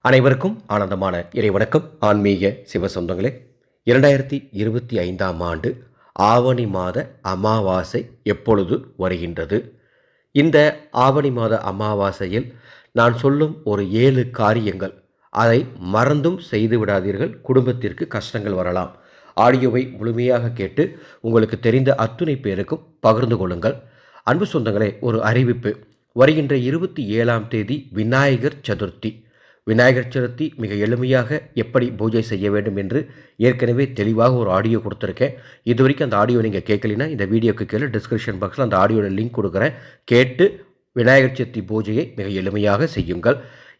அனைவருக்கும் ஆனந்தமான இறைவணக்கம். ஆன்மீக சிவ சொந்தங்களே இரண்டாயிரத்தி இருபத்தி ஐந்தாம் ஆண்டு ஆவணி மாத அமாவாசை எப்பொழுது வருகின்றது? இந்த ஆவணி மாத அமாவாசையில் நான் சொல்லும் ஒரு ஏழு காரியங்கள் அதை மறந்தும் செய்து விடாதீர்கள். குடும்பத்திற்கு கஷ்டங்கள் வரலாம். ஆடியோவை முழுமையாக கேட்டு உங்களுக்கு தெரிந்த அத்துணை பேருக்கும் பகிர்ந்து கொள்ளுங்கள். அன்பு சொந்தங்களே ஒரு அறிவிப்பு. வருகின்ற இருபத்தி ஏழாம் தேதி விநாயகர் சதுர்த்தி. விநாயகர் சதுர்த்தி மிக எளிமையாக எப்படி பூஜை செய்ய வேண்டும் என்று ஏற்கனவே தெளிவாக ஒரு ஆடியோ கொடுத்துருக்கேன். இது வரைக்கும் அந்த ஆடியோ நீங்கள் கேட்கலைன்னா இந்த வீடியோக்கு கீழே டிஸ்கிரிப்ஷன் பாக்ஸில் அந்த ஆடியோட லிங்க் கொடுக்குறேன். கேட்டு விநாயகர் சதுர்த்தி பூஜையை மிக எளிமையாக செய்யுங்கள்.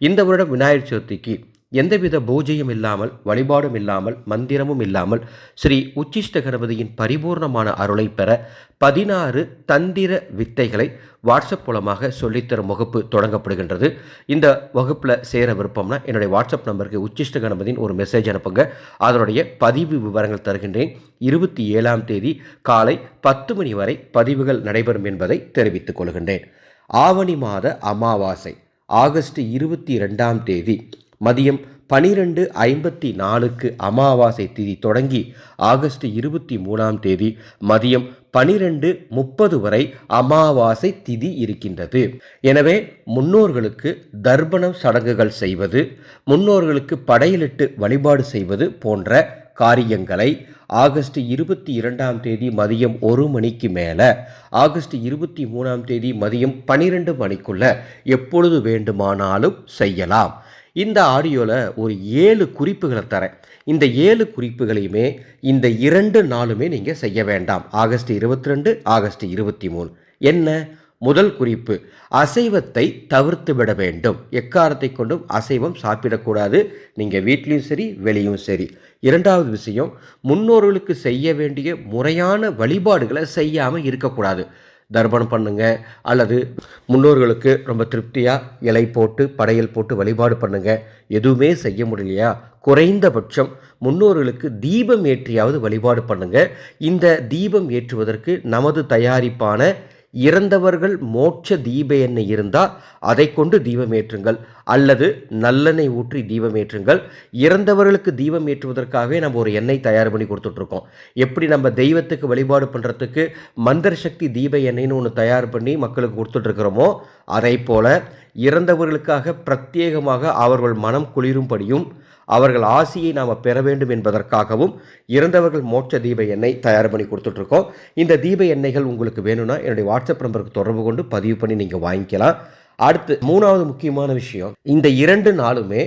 இந்த வருடம் விநாயகர் சதுர்த்திக்கு எந்தவித பூஜையும் இல்லாமல் வழிபாடும் இல்லாமல் மந்திரமும் இல்லாமல் ஸ்ரீ உச்சிஷ்ட கணபதியின் பரிபூர்ணமான அருளை பெற பதினாறு தந்திர வித்தைகளை வாட்ஸ்அப் மூலமாக சொல்லித்தரும் வகுப்பு தொடங்கப்படுகின்றது. இந்த வகுப்பில் சேர விருப்பம்னா என்னுடைய வாட்ஸ்அப் நம்பருக்கு உச்சிஷ்ட கணபதியின் ஒரு மெசேஜ் அனுப்புங்க. அதனுடைய பதிவு விவரங்கள் தருகின்றேன். இருபத்தி ஏழாம் தேதி காலை பத்து மணி வரை பதிவுகள் நடைபெறும் என்பதை தெரிவித்துக் கொள்கின்றேன். ஆவணி மாத அமாவாசை ஆகஸ்ட் இருபத்தி ரெண்டாம் தேதி மதியம் பனிரெண்டு ஐம்பத்தி நாலுக்கு அமாவாசை திதி தொடங்கி ஆகஸ்ட் இருபத்தி மூணாம் தேதி மதியம் பனிரெண்டு முப்பது வரை அமாவாசை திதி இருக்கின்றது. எனவே முன்னோர்களுக்கு தர்ப்பணம் சடங்குகள் செய்வது முன்னோர்களுக்கு படையலிட்டு வழிபாடு செய்வது போன்ற காரியங்களை ஆகஸ்ட் இருபத்தி இரண்டாம் தேதி மதியம் ஒரு மணிக்கு மேலே ஆகஸ்ட் இருபத்தி மூணாம் தேதி மதியம் பன்னிரெண்டு மணிக்குள்ள எப்பொழுது வேண்டுமானாலும் செய்யலாம். இந்த ஆடியோவில் ஒரு ஏழு குறிப்புகளை தரேன். இந்த ஏழு குறிப்புகளையுமே இந்த இரண்டு நாளுமே நீங்கள் செய்ய வேண்டாம். ஆகஸ்ட் இருபத்தி ரெண்டு ஆகஸ்ட் இருபத்தி மூணு என்ன? முதல் குறிப்பு அசைவத்தை தவிர்த்து விட வேண்டும். எக்காரத்தை கொண்டும் அசைவம் சாப்பிடக்கூடாது. நீங்கள் வீட்லேயும் சரி வெளியும் சரி. இரண்டாவது விஷயம் முன்னோர்களுக்கு செய்ய வேண்டிய முறையான வழிபாடுகளை செய்யாமல் இருக்கக்கூடாது. தர்ப்பணம் பண்ணுங்க. அல்லது முன்னோர்களுக்கு ரொம்ப திருப்தியாக இலை போட்டு படையல் போட்டு வழிபாடு பண்ணுங்க. எதுவுமே செய்ய முடியலையா? குறைந்தபட்சம் முன்னோர்களுக்கு தீபம் ஏற்றியாவது வழிபாடு பண்ணுங்க. இந்த தீபம் ஏற்றுவதற்கு நமது தயாரிப்பான இறந்தவர்கள் மோட்ச தீப எண்ணெய் இருந்தால் அதை கொண்டு தீபம் ஏற்றுங்கள். அல்லது நல்லெண்ணெய் ஊற்றி தீபமேற்றுங்கள் இறந்தவர்களுக்கு தீபம் ஏற்றுவதற்காகவே நம்ம ஒரு எண்ணெய் தயார் பண்ணி கொடுத்துட்ருக்கோம். எப்படி நம்ம தெய்வத்துக்கு வழிபாடு பண்ணுறதுக்கு மந்திர சக்தி தீப எண்ணெய்னு ஒன்று தயார் பண்ணி மக்களுக்கு கொடுத்துட்ருக்குறோமோ அதை போல் இறந்தவர்களுக்காக பிரத்யேகமாக அவர்கள் மனம் குளிரும்படியும் அவர்கள் ஆசியை நாம் பெற வேண்டும் என்பதற்காகவும் இறந்தவர்கள் மோட்ச தீப எண்ணெய் தயார் பண்ணி கொடுத்துட்ருக்கோம். இந்த தீப எண்ணெய்கள் உங்களுக்கு வேணும்னா என்னுடைய வாட்ஸ்அப் நம்பருக்கு தொடர்பு கொண்டு பதிவு பண்ணி நீங்கள் வாங்கிக்கலாம். அடுத்து மூணாவது முக்கியமான விஷயம். இந்த இரண்டு நாளுமே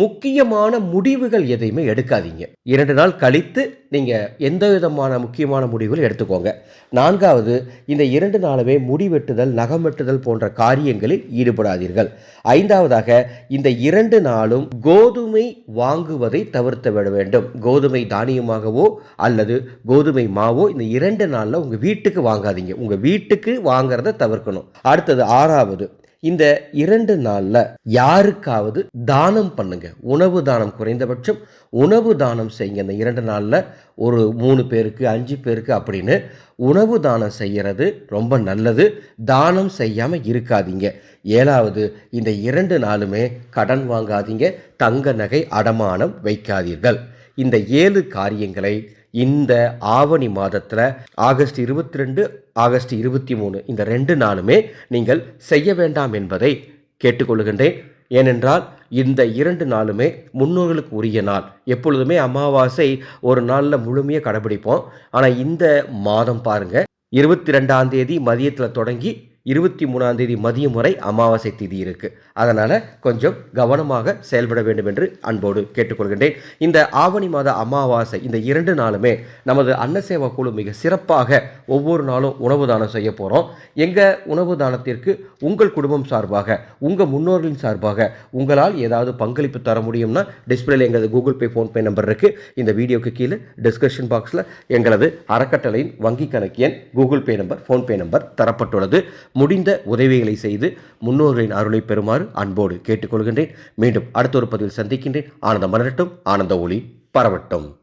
முக்கியமான முடிவுகள் எதையுமே எடுக்காதீங்க. இரண்டு நாள் கழித்து நீங்கள் எந்த விதமான முக்கியமான முடிவுகள் எடுத்துக்கோங்க. நான்காவது இந்த இரண்டு நாளுமே முடி வெட்டுதல் நகம் வெட்டுதல் போன்ற காரியங்களில் ஈடுபடாதீர்கள். ஐந்தாவதாக இந்த இரண்டு நாளும் கோதுமை வாங்குவதை தவிர்த்து விட வேண்டும். கோதுமை தானியமாகவோ அல்லது கோதுமை மாவோ இந்த இரண்டு நாளில் உங்கள் வீட்டுக்கு வாங்காதீங்க. உங்கள் வீட்டுக்கு வாங்கிறத தவிர்க்கணும். அடுத்தது ஆறாவது இந்த இரண்டு நாளில் யாருக்காவது தானம் பண்ணுங்க. உணவு தானம் குறைந்தபட்சம் உணவு தானம் செய்யுங்க. இந்த இரண்டு நாளில் ஒரு மூணு பேருக்கு அஞ்சு பேருக்கு அப்படின்னு உணவு தானம் செய்கிறது ரொம்ப நல்லது. தானம் செய்யாமல் இருக்காதீங்க. ஏழாவது இந்த இரண்டு நாளுமே கடன் வாங்காதீங்க. தங்க நகை அடமானம் வைக்காதீர்கள். இந்த ஏழு காரியங்களை இந்த ஆவணி மாதத்தில் ஆகஸ்ட் இருபத்தி ரெண்டு ஆகஸ்ட் இருபத்தி மூணு இந்த ரெண்டு நாளுமே நீங்கள் செய்ய வேண்டாம் என்பதை கேட்டுக்கொள்கின்றேன். ஏனென்றால் இந்த இரண்டு நாளுமே முன்னோர்களுக்கு உரிய நாள். எப்பொழுதுமே அமாவாசை ஒரு நாளில் முழுமையாக கடைபிடிப்போம். ஆனால் இந்த மாதம் பாருங்கள் இருபத்தி ரெண்டாம் தேதி மதியத்தில் தொடங்கி இருபத்தி மூணாம் தேதி மதியம் வரை அமாவாசை திதி இருக்குது அதனால் கொஞ்சம் கவனமாக செயல்பட வேண்டும் என்று அன்போடு கேட்டுக்கொள்கின்றேன். இந்த ஆவணி மாத அமாவாசை இந்த இரண்டு நாளுமே நமது அன்னசேவா குழு மிக சிறப்பாக ஒவ்வொரு நாளும் உணவு தானம் செய்ய போகிறோம் எங்கள் உணவு தானத்திற்கு உங்கள் குடும்பம் சார்பாக உங்கள் முன்னோர்களின் சார்பாக உங்களால் ஏதாவது பங்களிப்பு தர முடியும்னா டிஸ்பிளேல எங்களது கூகுள் பே ஃபோன்பே நம்பர் இருக்குது இந்த வீடியோக்கு கீழே டிஸ்கிரிப்ஷன் பாக்ஸில் எங்களது அறக்கட்டளையின் வங்கி கணக்கு எண் Google Pay number PhonePe number தரப்பட்டுள்ளது. முடிந்த உதவிகளை செய்து முன்னோர்களின் அருளை பெறுமாறு அன்போடு கேட்டுக்கொள்கின்றேன். மீண்டும் அடுத்த ஒரு பதிவில் சந்திக்கின்றேன். ஆனந்த மலரட்டும். ஆனந்த ஒளி பரவட்டும்.